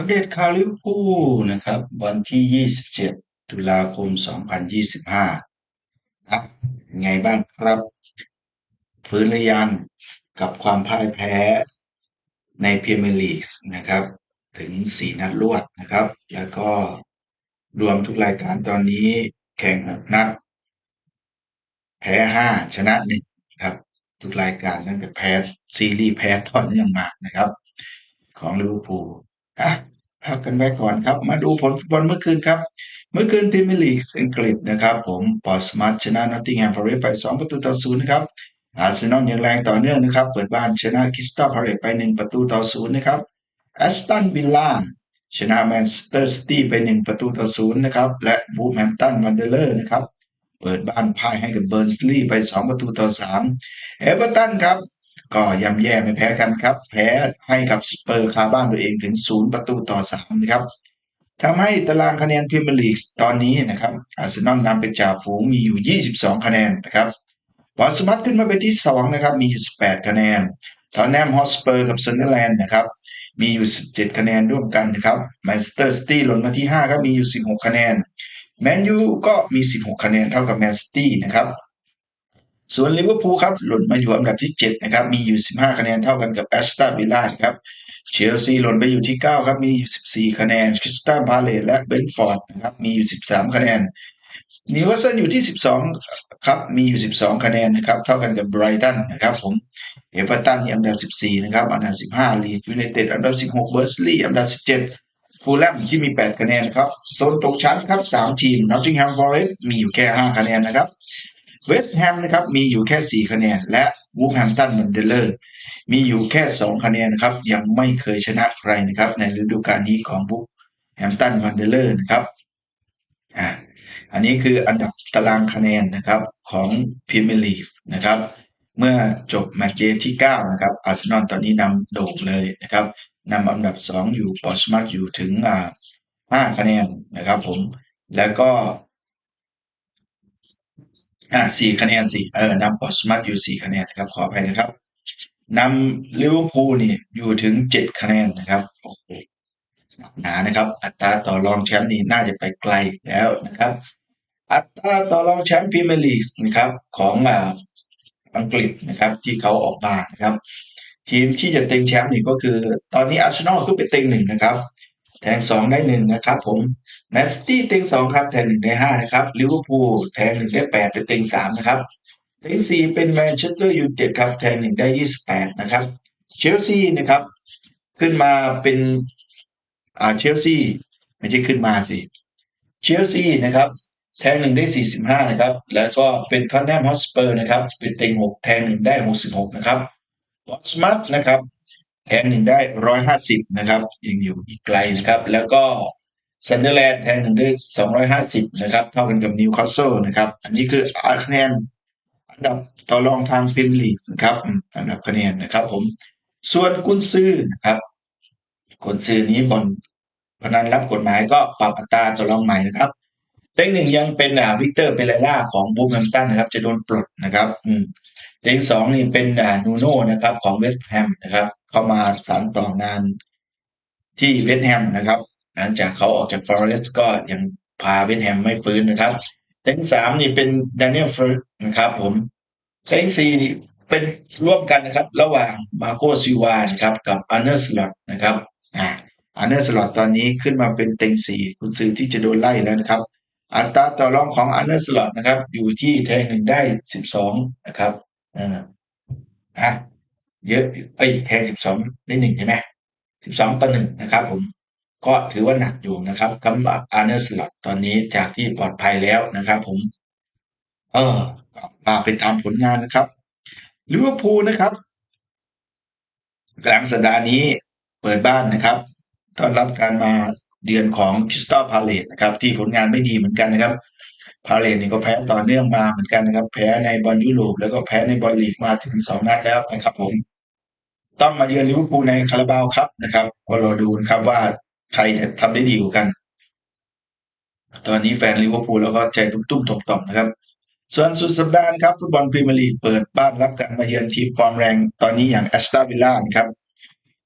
อัปเดตข่าวลิเวอร์พูลนะครับ วันที่ 27 ตุลาคม 2025ครับไงบ้างครับฟื้นหรือยังกับความพ่ายแพ้ในพรีเมียร์ลีกนะครับ ถึง 4 นัดรวดนะครับ แล้วก็รวมทุกรายการตอนนี้แข่งนัด แพ้ 5 ชนะ1ครับ ทุกรายการตั้งแต่แพ้ซีรีส์แพ้ตอนยังมานะครับ ของลิเวอร์พูล พักกันไว้ก่อนครับ มาดูผลฟุตบอลเมื่อคืนครับ เมื่อคืนพรีมลีกอังกฤษนะครับ ผมปอร์สมัตชนะนอตติงแฮมฟอร์เรสไป 2 ประตูต่อ0นะครับอาร์เซนอลยังแรงต่อเนื่องนะครับ เปิดบ้านชนะคริสตัลพาเลตไป 1 ประตูต่อ0นะครับแอสตันวิลล่าชนะแมนเชสเตอร์ซิตี้ไป 1 ประตูต่อ0นะครับ และบูธแฮมตันวันเดอร์เลอร์นะครับ เปิดบ้านพ่ายให้กับเบิร์นสลีย์ไป 2 ประตูต่อ3เอเวอร์ตันครับ ก็ย่ำแย่ไม่แพ้กันครับ แพ้ให้กับสเปอร์คาบ้านตัวเองถึง 0 ประตูต่อ 3 นะครับทำให้ตารางคะแนนพรีเมียร์ลีกตอนนี้นะครับอาร์เซนอลนำเป็นจ่าฝูงมีอยู่ 22 คะแนนนะครับบอสมัตขึ้นมาเป็นที่ 2 นะครับ มีอยู่ 18 คะแนนทอนแนมฮอสเปอร์กับซันเดอร์แลนด์นะครับ มีอยู่ 17 คะแนนร่วมกันนะครับแมนเชสเตอร์ซิตี้หล่นมาที่5ก็มีอยู่ 16 คะแนนแมนยูก็มี 16 คะแนนเท่ากับแมนซิตี้นะครับ ส่วนลิเวอร์พูลครับหล่นมาอยู่อันดับที่ 7 นะครับ มีอยู่ 15 คะแนนเท่ากันกับแอสตันวิลล่าครับเชลซีหล่นไปอยู่ที่ 9 ครับ มีอยู่ 14 คะแนนคริสตัลพาเลตและเบนฟอร์ดนะครับมีอยู่ 13 คะแนนนิวคาสเซิลอยู่ที่ 12 ครับ มีอยู่ 12 คะแนนนะครับ เท่ากันกับไบรตันนะครับผมเอเวอร์ตันอันดับ 14 นะครับ อันดับ 15 ลีดยูไนเต็ดอันดับ 16 เบอร์สลีย์อันดับ 17 ฟูลแลมที่มี 8 คะแนนครับโซนตกชั้นครับ 3 ทีมนอตติงแฮมฟอเรสต์มีอยู่แค่ 5 คะแนนนะครับ เวสต์แฮมนะครับมีอยู่แค่ 4 คะแนน และวูฟแฮมตันมันเดเลอร์มีอยู่แค่ 2 คะแนนนะครับยังไม่เคยชนะใครนะครับในฤดูกาลนี้ของวูฟแฮมตันมันเดเลอร์นะครับอ่าอันนี้คืออันดับตารางคะแนนนะครับของพรีเมียร์ลีกนะครับเมื่อจบแมตช์เกมที่ 9 นะครับอาร์เซนอลตอนนี้นำโด่งเลยนะครับนำอันดับ 2 อยู่ปอร์สมัตอยู่ถึงอ่า5คะแนนนะครับผมแล้วก็ อ่าสี่คะแนนสี่เออนำปอสมัตอยู่สี่คะแนนนะครับ ขออภัยนะครับนำลิเวอร์พูลนี่อยู่ถึงเจ็ดคะแนนนะครับโอ้โหหนานะครับ อัตราต่อรองแชมป์นี่น่าจะไปไกลแล้วนะครับ อัตราต่อรองแชมป์พรีเมียร์ลีกนะครับของอ่าอังกฤษนะครับ ที่เขาออกมานะครับ ทีมที่จะเต็งแชมป์นี่ก็คือ ตอนนี้อาร์เซนอลขึ้นไปเต็งหนึ่งนะครับ แทงสองได้หนึ่งนะครับผมแมนซิตี้เต็งสองครับแทงหนึ่งได้ห้านะครับลิเวอร์พูลแทงหนึ่งได้แปดเป็นเต็งสามนะครับเต็งสี่เป็นแมนเชสเตอร์ยูไนเต็ดครับแทงหนึ่งได้ยี่สิบแปดนะครับเชลซีนะครับ ขึ้นมาเป็นอ่าเชลซีไม่ใช่ขึ้นมาสิเชลซีนะครับแทงหนึ่งได้สี่สิบห้านะครับ แล้วก็เป็นทอนแนมฮอสเปอร์นะครับ เป็นเต็งหกแทงหนึ่งได้หกสิบหกนะครับบอสมัตนะครับ แทงหนึ่งได้ร้อยห้าสิบนะครับยังอยู่อีกไกลนะครับ แล้วก็ซันเดอร์แลนด์แทงหนึ่งได้สองร้อยห้าสิบนะครับ เท่ากันกับนิวคาสเซิลนะครับ อันนี้คือคะแนนอันดับต่อรองทางพรีเมียร์ลีกนะครับอันดับคะแนนนะครับ ผม ส่วนกุนซือนะครับกุนซือนี้บนพนันรับกฎหมายก็ปรับอัตราต่อรองใหม่นะครับเต็งหนึ่งยังเป็นอ่าวิกเตอร์เปเรล่าของบูมแฮมตันนะครับ จะโดนปลดนะครับ อืมเต็งสองนี่เป็นอ่านูโน่นะครับ ของเวสต์แฮมนะครับ เข้ามาสานต่องานที่เวสต์แฮมนะครับหลังจากเขาออกจากฟอเรสต์ก็ยังพาเวสต์แฮมไม่ฟื้นนะครับเต็งสามนี่เป็นดานิเอลฟร์นะครับผมเต็งสี่นี่เป็นร่วมกันนะครับ ระหว่างมาโกซิวานครับกับอันเนอร์สลอตนะครับอ่าอันเนอร์สลอตตอนนี้ขึ้นมาเป็นเต็งสี่คุณซื้อที่จะโดนไล่แล้วนะครับ อัตราต่อรองของอันเนอร์สลอตนะครับ อยู่ที่แทงหนึ่งได้สิบสองนะครับอ่าอะ เยอะเอ้ยแทงสิบสองได้หนึ่งใช่ไหมสิบสองต่อหนึ่งนะครับ ผมก็ถือว่าหนักอยู่นะครับสำหรับอาร์เนอร์สลอตตอนนี้จากที่ปลอดภัยแล้วนะครับ ผม เออมาไปตามผลงานนะครับลิเวอร์พูลนะครับ กลางสัปดาห์นี้เปิดบ้านนะครับต้อนรับการมาเดือนของคริสตัลพาเลตนะครับ ที่ผลงานไม่ดีเหมือนกันนะครับพาเลตนี่ก็แพ้ต่อเนื่องมาเหมือนกันนะครับ แพ้ในบอลยุโรปแล้วก็แพ้ในบอลลีกมาถึงสองนัดแล้วนะครับ ผม ต้องมาเยือนลิเวอร์พูลในคาราบาวครับนะครับก็รอดูนะครับว่าใครทำได้ดีกว่ากัน ตอนนี้แฟนลิเวอร์พูลแล้วก็ใจตุ้มๆต่อมๆนะครับ ส่วนสุดสัปดาห์ครับฟุตบอลพรีเมียร์ลีกเปิดบ้านรับการมาเยือนทีมฟอร์มแรงตอนนี้อย่างแอสตันวิลล่านะครับ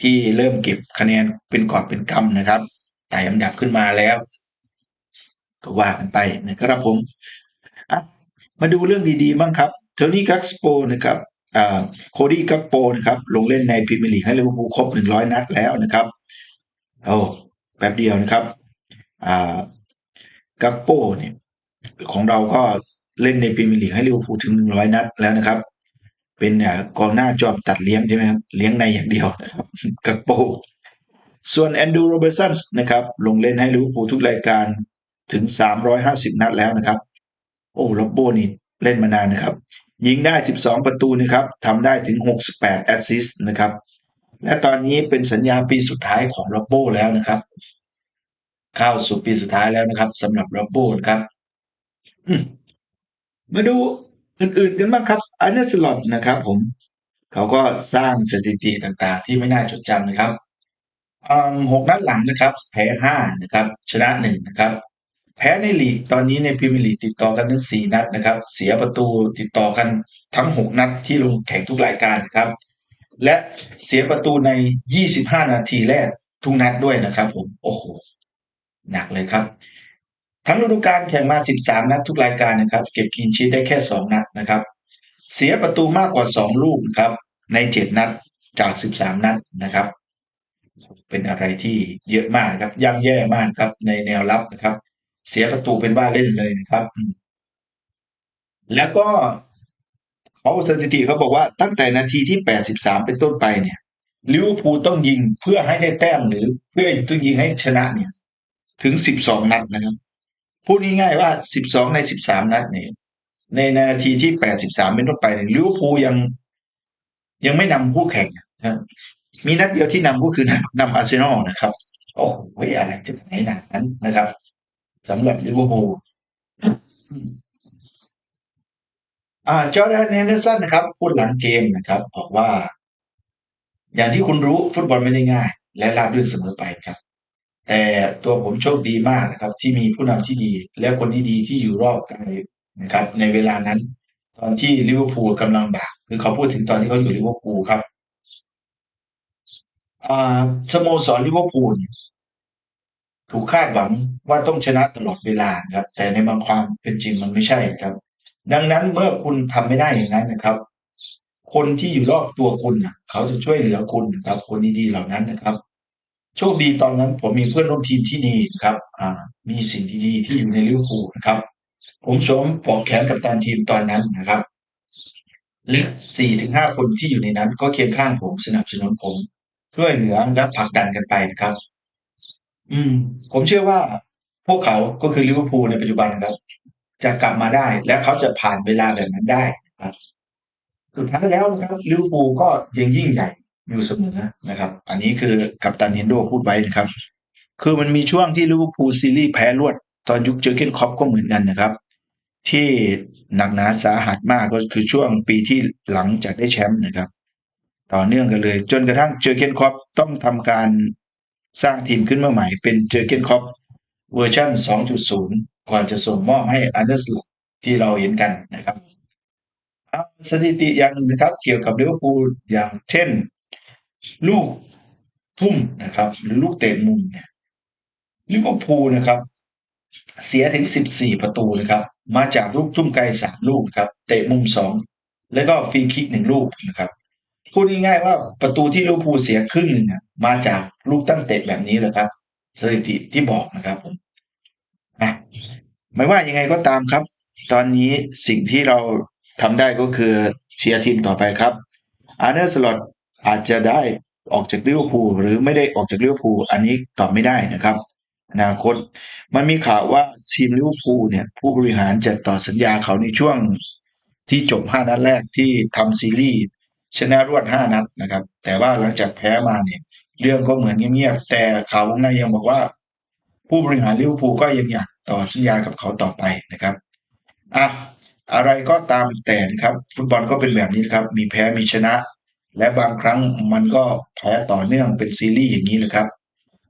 ที่เริ่มเก็บคะแนนเป็นกอบเป็นกำนะครับไต่อันดับขึ้นมาแล้ว ก็ว่ากันไปนะครับผมอะมาดูเรื่องดีๆบ้างครับโทนี่กักสโปนะครับ โคดี้กักโปนะครับ ลงเล่นในพรีเมียร์ลีกให้ลิเวอร์พูลครบ100นัดแล้วนะครับโอ้แป๊บเดียวนะครับกักโปเนี่ย ของเราก็เล่นในพรีเมียร์ลีกให้ลิเวอร์พูลถึง100นัดแล้วนะครับ เป็นกองหน้าจอมตัดเลี้ยงใช่ไหมครับเลี้ยงในอย่างเดียวนะครับกักโปส่วนแอนดูโรเบอร์สันนะครับ ลงเล่นให้ลิเวอร์พูลทุกรายการถึง 350 นัดแล้วนะครับ โอ้โรบโบนี่เล่นมานานนะครับ ยิงได้ 12 ประตูนะครับทำได้ถึง 68 แอสซิสต์นะครับ และตอนนี้เป็นสัญญาปีสุดท้ายของโรบโบแล้วนะครับ เข้าสู่ปีสุดท้ายแล้วนะครับสำหรับโรบโบนะครับ มาดูอื่นๆกันบ้างครับอันเนสลอตนะครับ ผม เขาก็สร้างสถิติต่างๆ ที่ไม่น่าจดจำนะครับหกนัดหลังนะครับ แพ้ห้านะครับ ชนะหนึ่งนะครับ แพ้ในลีกตอนนี้ในพรีเมียร์ลีกติดต่อกันทั้งสี่นัดนะครับ เสียประตูติดต่อกันทั้งหกนัดที่ลงแข่งทุกรายการครับ และเสียประตูในยี่สิบห้านาทีแรกทุกนัดด้วยนะครับผมโอ้โหหนักเลยครับ ทั้งฤดูกาลแข่งมา 13 นัดทุกรายการนะครับ เก็บคลีนชีทได้แค่ 2 นัดนะครับ เสียประตูมากกว่า 2 ลูกนะครับ ใน 7 นัดจาก 13 นัดนะครับ เป็นอะไรที่เยอะมากครับย่ำแย่มากครับในแนวรับนะครับ เสียประตูเป็นว่าเล่นเลยนะครับ แล้วก็เขาสถิติเขาบอกว่าตั้งแต่นาทีที่83เป็นต้นไปเนี่ยลิเวอร์พูลต้องยิงเพื่อให้ได้แต้มหรือเพื่อต้องยิงให้ชนะเนี่ย ถึง12นัดนะครับ พูดง่ายๆว่า12ใน13นัดเนี่ยในนาทีที่83เป็นต้นไปเนี่ยลิเวอร์พูลยัง ยังไม่นำคู่แข่งนะครับมีนัดเดียวที่นำก็คือนำอาร์เซนอลนะครับ โอ้โหอะไรจะไหนหนานั้นนะครับ สำหรับลิเวอร์พูลอ่าจอร์แดนเฮนเดอร์สันนะครับ พูดหลังเกมนะครับ บอกว่า อย่างที่คุณรู้ฟุตบอลไม่ได้ง่าย และราบรื่นเสมอไปครับ แต่ตัวผมโชคดีมากนะครับ ที่มีผู้นำที่ดี และคนที่ดีที่อยู่รอบกายนะครับ ในเวลานั้น ตอนที่ลิเวอร์พูลกำลังบาก คือเขาพูดถึงตอนที่เขาอยู่ลิเวอร์พูลครับอ่าสโมสรลิเวอร์พูล ถูกคาดหวังว่าต้องชนะตลอดเวลาครับ แต่ในบางความเป็นจริงมันไม่ใช่ครับ ดังนั้นเมื่อคุณทำไม่ได้อย่างนั้นนะครับ คนที่อยู่รอบตัวคุณนะเขาจะช่วยเหลือคุณนะครับ คนดีๆเหล่านั้นนะครับโชคดีตอนนั้นผมมีเพื่อนร่วมทีมที่ดีนะครับ อ่า มีสิ่งดีๆที่อยู่ในลิเวอร์พูลนะครับ ผมสวมปลอกแขนกับตันทีมตอนนั้นนะครับและสี่ถึงห้าคนที่อยู่ในนั้น ก็เคียงข้างผมสนับสนุนผมช่วยเหลือและผลักดันกันไปนะครับ อืม ผมเชื่อว่าพวกเขาก็คือลิเวอร์พูลในปัจจุบันครับ จะกลับมาได้ และเขาจะผ่านเวลาแบบนั้นได้ครับสุดท้ายแล้วนะครับลิเวอร์พูลก็ยังยิ่งใหญ่อยู่เสมอนะครับ อันนี้คือกัปตันเฮนโดพูดไว้นะครับ คือมันมีช่วงที่ลิเวอร์พูลซีรีส์แพ้รวด ตอนยุคเจอร์เกนคอปก็เหมือนกันนะครับ ที่หนักหนาสาหัสมากก็คือช่วงปีที่หลังจากได้แชมป์นะครับ ต่อเนื่องกันเลย จนกระทั่งเจอร์เกนคอปต้องทำการ สร้างทีมขึ้นมาใหม่เป็นเจอเกนคอปเวอร์ชัน2.0 ก่อนจะส่งมอบให้อันเดอร์สลที่เราเห็นกันนะครับสถิติอย่างหนึ่งนะครับ เกี่ยวกับลิเวอร์พูลอย่างเช่น ลูกทุ่มนะครับ หรือลูกเตะมุมเนี่ยลิเวอร์พูลนะครับ เสียถึง 14 ประตูนะครับ มาจากลูกทุ่มไกล 3 ลูกครับ เตะมุม 2 แล้วก็ฟรีคิก 1 ลูกนะครับ พูดง่ายๆว่าประตูที่ลิเวอร์พูลเสียครึ่งหนึ่งมาจากลูกตั้งเตะแบบนี้แหละครับสถิติที่บอกนะครับผมอะไม่ว่ายังไงก็ตามครับ ตอนนี้สิ่งที่เราทำได้ก็คือเชียร์ทีมต่อไปครับอาร์เนอร์สลอตอาจจะได้ออกจากลิเวอร์พูลหรือไม่ได้ออกจากลิเวอร์พูลอันนี้ตอบไม่ได้นะครับอนาคต มันมีข่าวว่าทีมลิเวอร์พูลเนี่ย ผู้บริหารจะต่อสัญญาเขาในช่วงที่จบห้านัดแรกที่ทำซีรีส์ ชนะรวดห้านัดนะครับ แต่ว่าหลังจากแพ้มาเนี่ย เรื่องก็เหมือนเงียบๆแต่ข่าววงในยังบอกว่า ผู้บริหารลิเวอร์พูลก็ยังอยากต่อสัญญากับเขาต่อไปนะครับอะอะไรก็ตามแต่นะครับ ฟุตบอลก็เป็นแบบนี้ครับ มีแพ้มีชนะ และบางครั้งมันก็แพ้ต่อเนื่องเป็นซีรีส์อย่างนี้นะครับ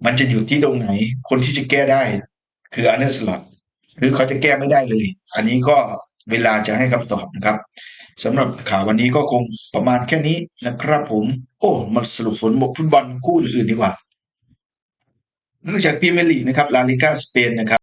มันจะอยู่ที่ตรงไหน คนที่จะแก้ได้ คืออันเดอร์สลอตหรือเขาจะแก้ไม่ได้เลย อันนี้ก็เวลาจะให้คำตอบนะครับ สำหรับข่าววันนี้ก็คงประมาณแค่นี้นะครับผม โอ้มาสรุปผลบกฟุตบอลคู่อื่นดีกว่าเนื่องจากพรีเมียร์ลีกนะครับลาลิก้าสเปนนะครับ